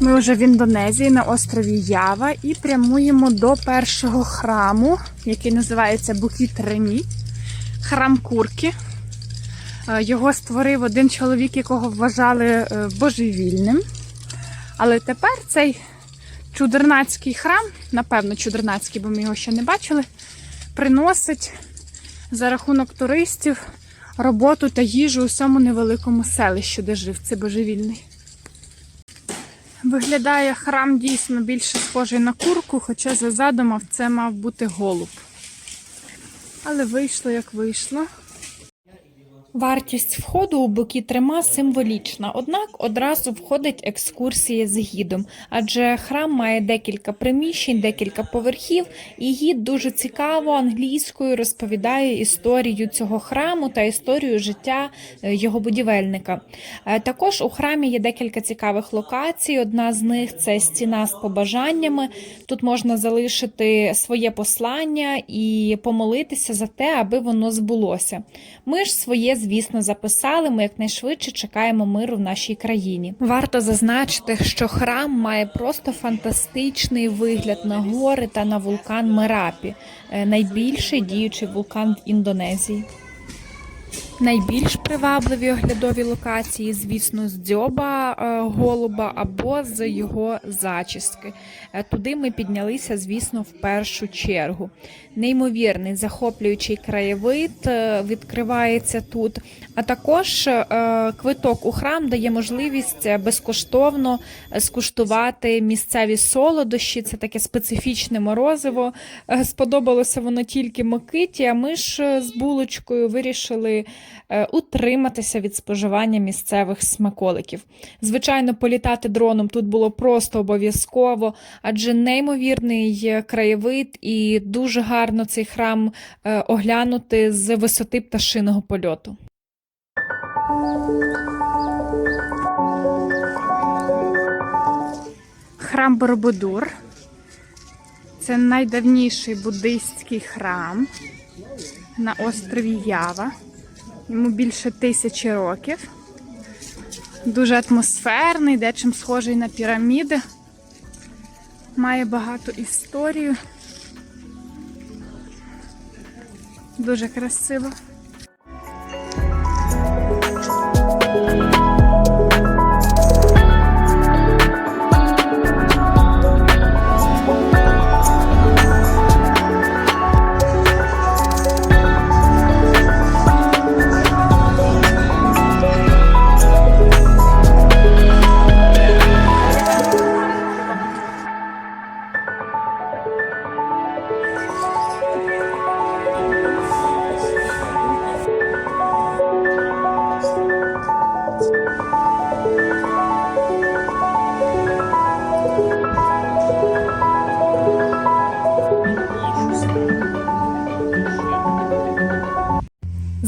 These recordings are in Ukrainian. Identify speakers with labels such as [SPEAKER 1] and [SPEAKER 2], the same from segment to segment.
[SPEAKER 1] Ми вже в Індонезії на острові Ява і прямуємо до першого храму, який називається Букіт Ремі. Храм Курки. Е, Його створив один чоловік, якого вважали е, божевільним. Але тепер цей чудернацький храм, напевно, чудернацький, бо ми його ще не бачили, приносить за рахунок туристів роботу та їжу у цьому невеликому селищі, де жив цей божевільний. Виглядає храм дійсно більше схожий на курку, хоча за задумав це мав бути голуб. Але вийшло як вийшло. Вартість входу у боки трема символічна, однак одразу входить екскурсія з гідом, адже храм має декілька приміщень, декілька поверхів, і гід дуже цікаво англійською розповідає історію цього храму та історію життя е, його будівельника. Е, Також у храмі є декілька цікавих локацій. Одна з них це стіна з побажаннями. Тут можна залишити своє послання і помолитися за те, аби воно збулося. Ми ж своє, звісно, записали. Ми якнайшвидше чекаємо миру в нашій країні. Варто зазначити, що храм має просто фантастичний вигляд на гори та на вулкан Мерапі, е, найбільший діючий вулкан в Індонезії. Найбільш привабливі оглядові локації, звісно, з дзьоба е, голуба або з його зачістки. Е, Туди ми піднялися, звісно, в першу чергу. Неймовірний захоплюючий краєвид е, відкривається тут. А також квиток у храм дає можливість безкоштовно скуштувати місцеві солодощі. Це таке специфічне морозиво. Сподобалося воно тільки Микиті, а ми ж з булочкою вирішили е, утриматися від споживання місцевих смаколиків. Звичайно, політати дроном тут було просто обов'язково, адже неймовірний краєвид і дуже гарно цей храм е, оглянути з висоти пташиного польоту. Храм Борободур. Це найдавніший буддийський храм на острові Ява. Йому більше тисячі років. Дуже атмосферний, дечим схожий на піраміди. Має багато історію. Дуже красиво.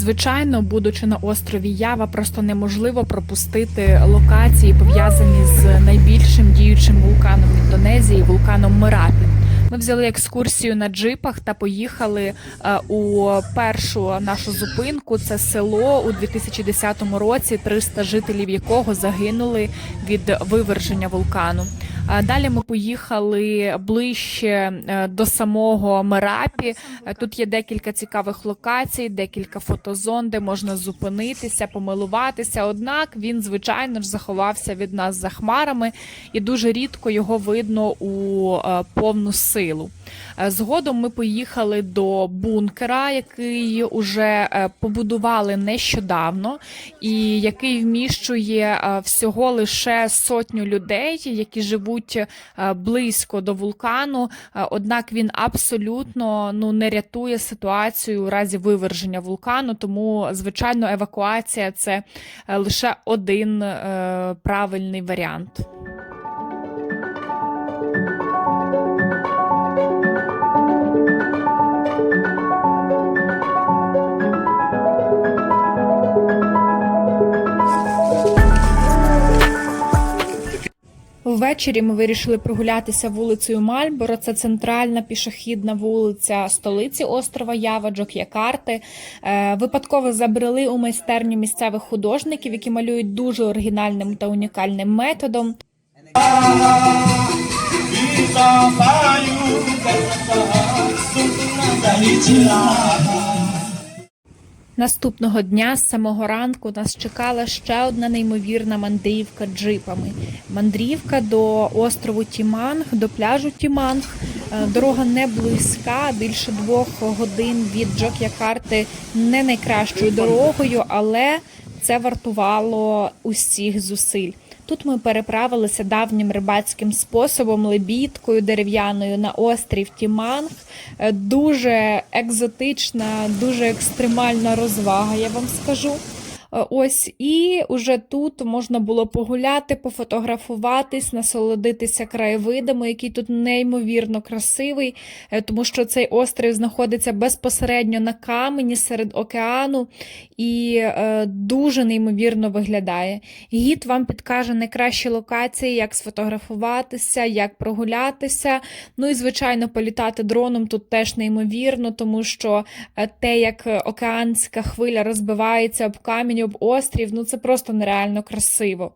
[SPEAKER 1] Звичайно, будучи на острові Ява, просто неможливо пропустити локації, пов'язані з найбільшим діючим вулканом Індонезії вулканом Мерапі. Ми взяли екскурсію на джипах та поїхали е, у першу нашу зупинку. Це село у 2010 році, 300 жителів якого загинули від виверження вулкану. Далі ми поїхали ближче е, до самого Мерапі. Е, Тут є декілька цікавих локацій, декілька фотозон, де можна зупинитися, помилуватися. Однак він, звичайно ж, заховався від нас за хмарами, і дуже рідко його видно у е, повну силу. Згодом ми поїхали до бункера, який уже е, побудували нещодавно, і який вміщує всього лише сотню людей, які живуть е, близько до вулкану. Е, Однак він абсолютно ну не рятує ситуацію у разі виверження вулкану. Тому, звичайно, евакуація це е, лише один правильний варіант. Увечері ми вирішили прогулятися вулицею Мальборо. Це центральна пішохідна вулиця столиці острова Ява, Джок'якарти. Е, Випадково забрели у майстерню місцевих художників, які малюють дуже оригінальним та унікальним методом. Наступного дня з самого ранку нас чекала ще одна неймовірна мандрівка джипами. Мандрівка до острову Тіманг, до пляжу Тіманг. Е, Дорога не близька, більше двох годин від Джок'якарти не найкращою дорогою, але це вартувало усіх зусиль. Тут ми переправилися давнім рибацьким способом, лебідкою дерев'яною на острів Тіманг. Е, Дуже екзотична, дуже екстремальна розвага, я вам скажу. Е, Ось і уже тут можна було погуляти, пофотографуватись, насолодитися краєвидами, який тут неймовірно красивий, е, тому що цей острів знаходиться безпосередньо на камені серед океану і е, дуже неймовірно виглядає. Гід вам підкаже найкращі локації, як сфотографуватися, як прогулятися. Ну і звичайно, політати дроном тут теж неймовірно, тому що те, як океанська хвиля розбивається об камінь, об острів, ну це просто нереально красиво.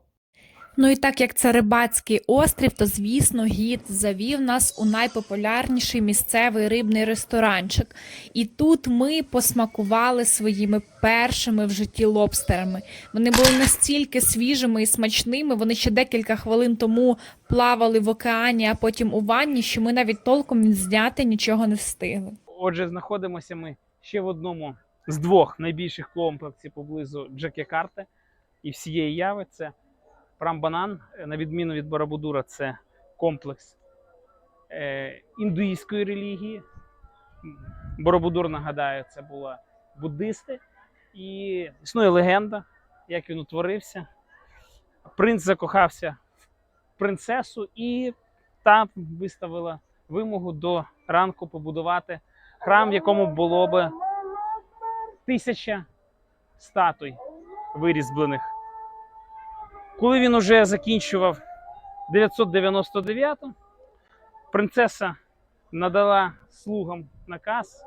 [SPEAKER 1] Ну і так як це рибацький острів, то звісно гід завів нас у найпопулярніший місцевий рибний ресторанчик. І тут ми посмакували своїми першими в житті лобстерами. Вони були настільки свіжими і смачними. Вони ще декілька хвилин тому плавали в океані, а потім у ванні, що ми навіть толком відзняти нічого не встигли.
[SPEAKER 2] Отже, знаходимося ми ще в одному з двох найбільших комплексів поблизу Джекякарти і всієї яви. Це Прамбанан, Е, на відміну від Барабудура, це комплекс е, індуїзької релігії. Барабудур, нагадаю, це були буддисти. І існує легенда, як він утворився. Принц закохався в принцесу, і та виставила вимогу до ранку побудувати храм, в якому було би тисяча статуй вирізблених. Коли він уже закінчував 999, принцеса надала слугам наказ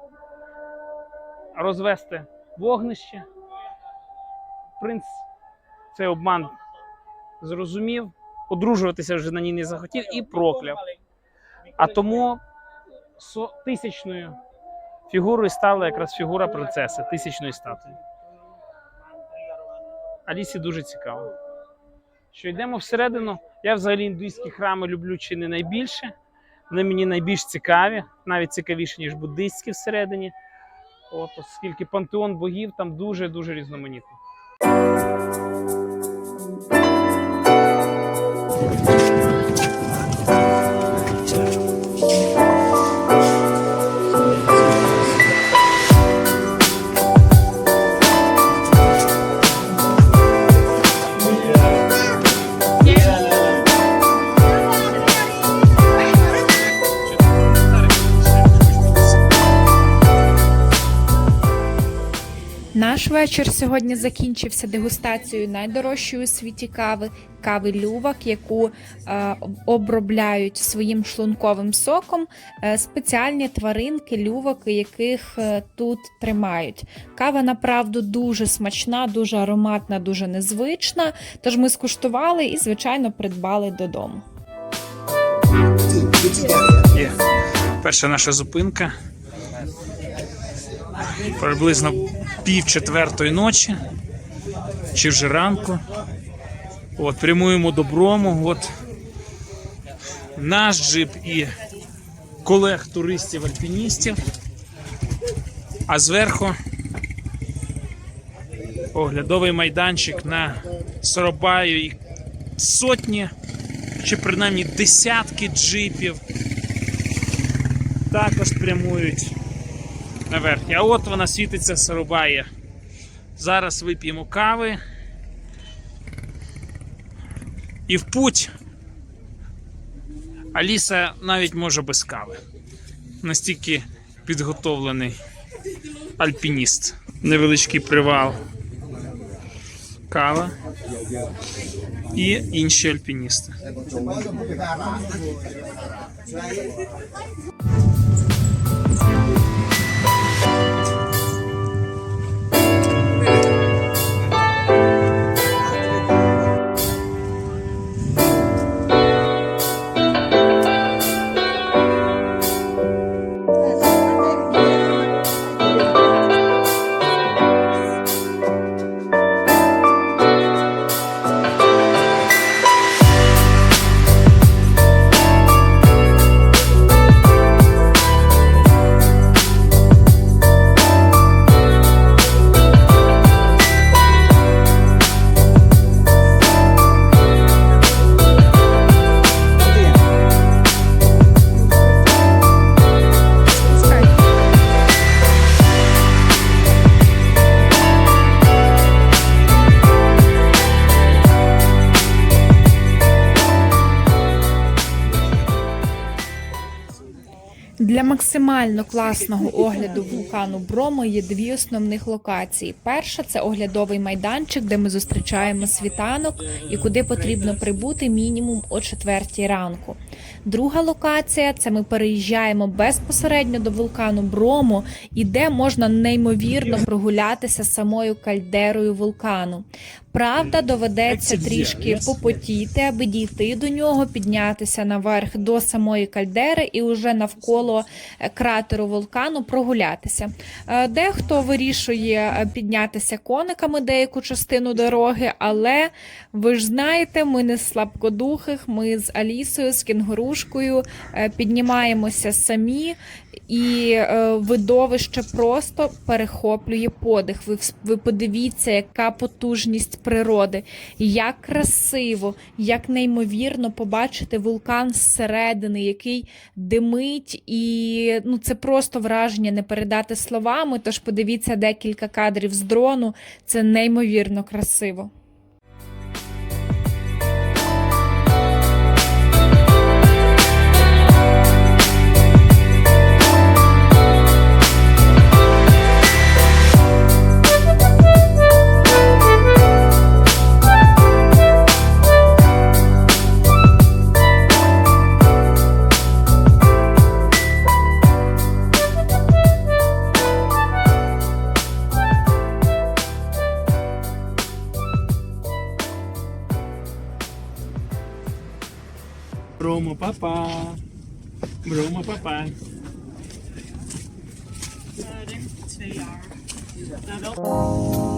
[SPEAKER 2] розвести вогнище. Принц цей обман зрозумів, одружуватися вже на ній не захотів і прокляв. А тому тисячною фігурою стала якраз фігура принцеси, тисячної статуї. Алісі дуже цікаво. Що йдемо всередину. Я взагалі індуїзькі храми люблю чи не найбільше. Вони мені найбільш цікаві, навіть цікавіші, ніж буддистські всередині. От, оскільки пантеон богів там дуже-дуже різноманітний.
[SPEAKER 1] Вечір сьогодні закінчився дегустацією найдорожчої у світі кави кави лювак, яку е, обробляють своїм шлунковим соком е, спеціальні тваринки, люваки, яких е, тут тримають. Кава направду дуже смачна, дуже ароматна, дуже незвична. Тож ми скуштували і, звичайно, придбали додому.
[SPEAKER 2] Є перша наша зупинка. Приблизно пів четвертої ночі чи вже ранку. От, прямуємо до Брому. От наш джип і колег туристів-альпіністів. А зверху оглядовий майданчик на Соробаю і сотні чи принаймні десятки джипів також прямують наверх. А от вона світиться Сарубає. Зараз вип'ємо кави. І в путь. Аліса навіть може без кави. Настільки підготовлений альпініст. Невеличкий привал. Кава. і інші альпіністи.
[SPEAKER 1] Для максимально класного огляду вулкану Бромо є дві основних локації. Перша це оглядовий майданчик, де ми зустрічаємо світанок і куди потрібно прибути мінімум о четвертій ранку. Друга локація це ми переїжджаємо безпосередньо до вулкану Бромо, і де можна неймовірно прогулятися самою кальдерою вулкану. Правда, доведеться трішки попотіти, аби дійти до нього, піднятися наверх до самої кальдери і уже навколо е, кратеру вулкану прогулятися. Е, Дехто вирішує е, піднятися кониками деяку частину дороги, але ви ж знаєте, ми не слабкодухих, ми з Алісою, з кінгурушкою піднімаємося самі. І е, видовище просто перехоплює подих. Ви, ви подивіться, яка потужність природи, як красиво, як неймовірно побачити вулкан зсередини, який димить, і ну це просто враження не передати словами. Тож подивіться декілька кадрів з дрону. Це неймовірно красиво.
[SPEAKER 2] 嗯。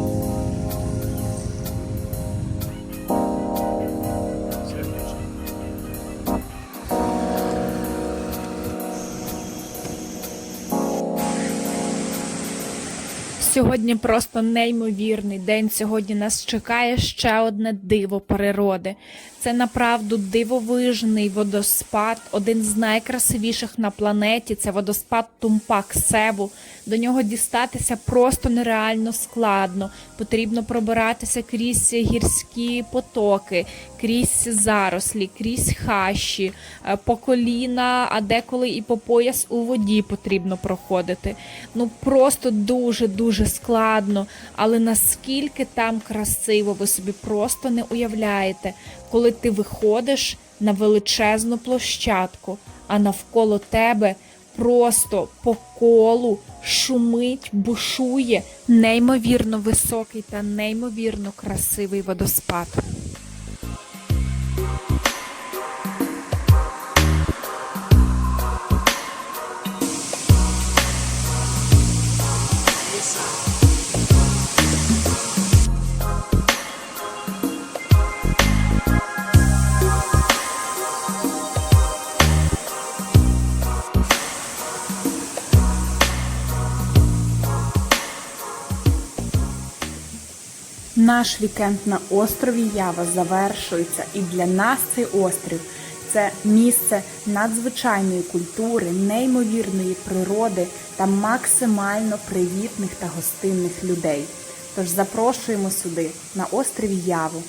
[SPEAKER 1] Сьогодні просто неймовірний день. Сьогодні нас чекає ще одне диво природи. Це направду дивовижний водоспад, один з найкрасивіших на планеті. Це водоспад Тумпак Севу. До нього дістатися просто нереально складно. Потрібно пробиратися крізь гірські потоки, крізь зарослі, крізь хащі, е, по коліна, а деколи і по пояс у воді потрібно проходити. Ну просто дуже дуже складно. Але наскільки там красиво, ви собі просто не уявляєте, коли ти виходиш на величезну площадку, а навколо тебе просто по колу шумить, бушує неймовірно високий та неймовірно красивий водоспад.
[SPEAKER 3] Наш вікенд на острові Ява завершується, і для нас цей острів це місце надзвичайної культури, неймовірної природи та максимально привітних та гостинних людей. Тож запрошуємо сюди на острів Яву.